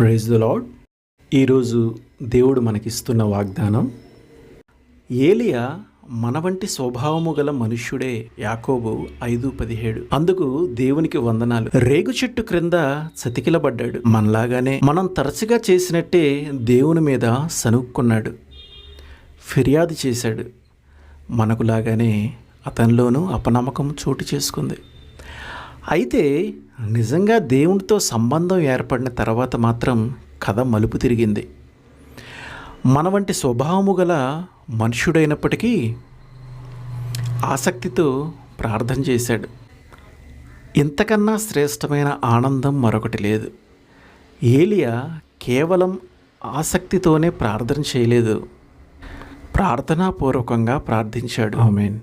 Praise the lord ఈరోజు దేవుడు మనకిస్తున్న వాగ్దానం ఏలియా మన వంటి స్వభావము గల మనుష్యుడే యాకోబు ఐదు పదిహేడు. అందుకు దేవునికి వందనాలు. రేగు చెట్టు క్రింద చతికిలబడ్డాడు. మనలాగానే మనం తరచుగా చేసినట్టే దేవుని మీద సనుక్కున్నాడు ఫిర్యాదు చేశాడు. మనకులాగానే అతనిలోనూ అపనమ్మకం చోటు చేసుకుంది. అయితే నిజంగా దేవునితో సంబంధం ఏర్పడిన తర్వాత మాత్రం కథ మలుపు తిరిగింది. మన వంటి స్వభావము గల మనుషుడైనప్పటికీ ఆసక్తితో ప్రార్థన చేశాడు. ఇంతకన్నా శ్రేష్టమైన ఆనందం మరొకటి లేదు. ఏలియా కేవలం ఆసక్తితోనే ప్రార్థన చేయలేదు. ప్రార్థనాపూర్వకంగా ప్రార్థించాడు. ఆమెన్.